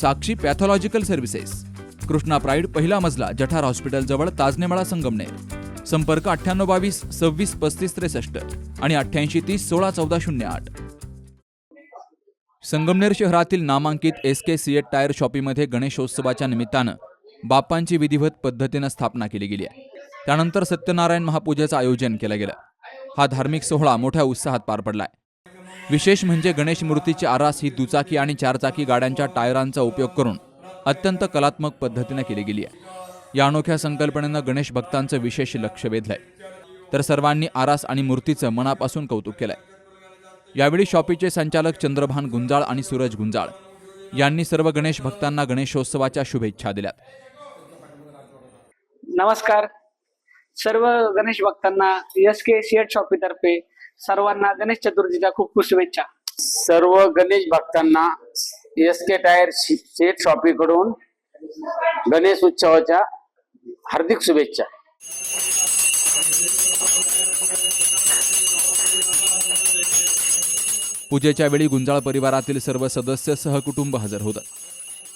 Sakshi pathological services. Krishna pride पहिला मजला जठार hospital जवळ ताजनेमाळा संगमनेर. संपर्क अठ्ठ्याण्णव बावीस सव्वीस पस्तीस त्रेसष्ट आणि अठ्ठ्याऐंशी तीस सोळा चौदा शून्य आठ. संगमनेर शहरातील नामांकित एस के सिएट टायर शॉपीमध्ये गणेशोत्सवाच्या निमित्तानं बाप्पांची विधिवत पद्धतीनं स्थापना केली गेली आहे. त्यानंतर सत्यनारायण महापूजेचं आयोजन केलं गेलं. हा धार्मिक सोहळा मोठ्या उत्साहात पार पडलाय. विशेष म्हणजे गणेश मूर्तीची आरास ही दुचाकी आणि चारचाकी गाड्यांच्या टायरांचा उपयोग करून अत्यंत कलात्मक पद्धतीनं केली गेली आहे. या अनोख्या संकल्पनेनं गणेश भक्तांचं विशेष लक्ष वेधलंय. तर सर्वांनी आरास आणि मूर्तीचं मनापासून कौतुक केलंय. यावेळी शॉपीचे संचालक चंद्रभान गुंजाळ आणि सूरज गुंजाळ यांनी सर्व गणेश भक्तांना गणेशोत्सवाच्या शुभेच्छा दिल्यात. नमस्कार. सर्व गणेश भक्तांना एस के सीएट शॉपीतर्फे सर्वांना गणेश चतुर्थीच्या खूप खूप शुभेच्छा. सर्व गणेश भक्तांना एस के टायर सेट शॉपीकडून गणेश उत्सवाच्या हार्दिक शुभेच्छा. पूजेच्या वेळी गुंजाळ परिवारातील सर्व सदस्य सहकुटुंब हजर होतं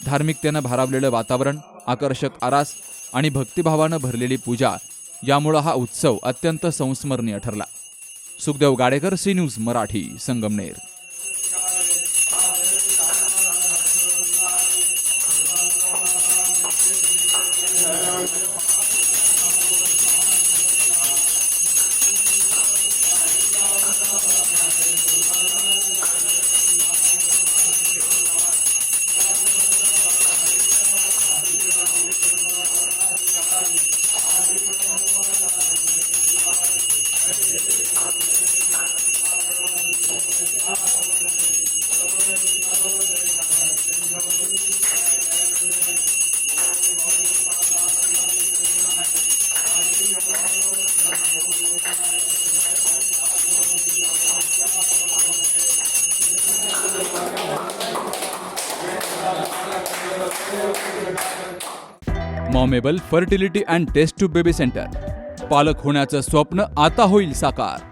धार्मिकतेनं भारावलेलं वातावरण आकर्षक आरास आणि भक्तिभावानं भरलेली पूजा यामुळं हा उत्सव अत्यंत संस्मरणीय ठरला. Sukhdev Gadekar C news Marathi Sangamner. मॉमेबल fertility and test tube baby centre. पालक होण्याचं स्वप्न आता होईल साकार.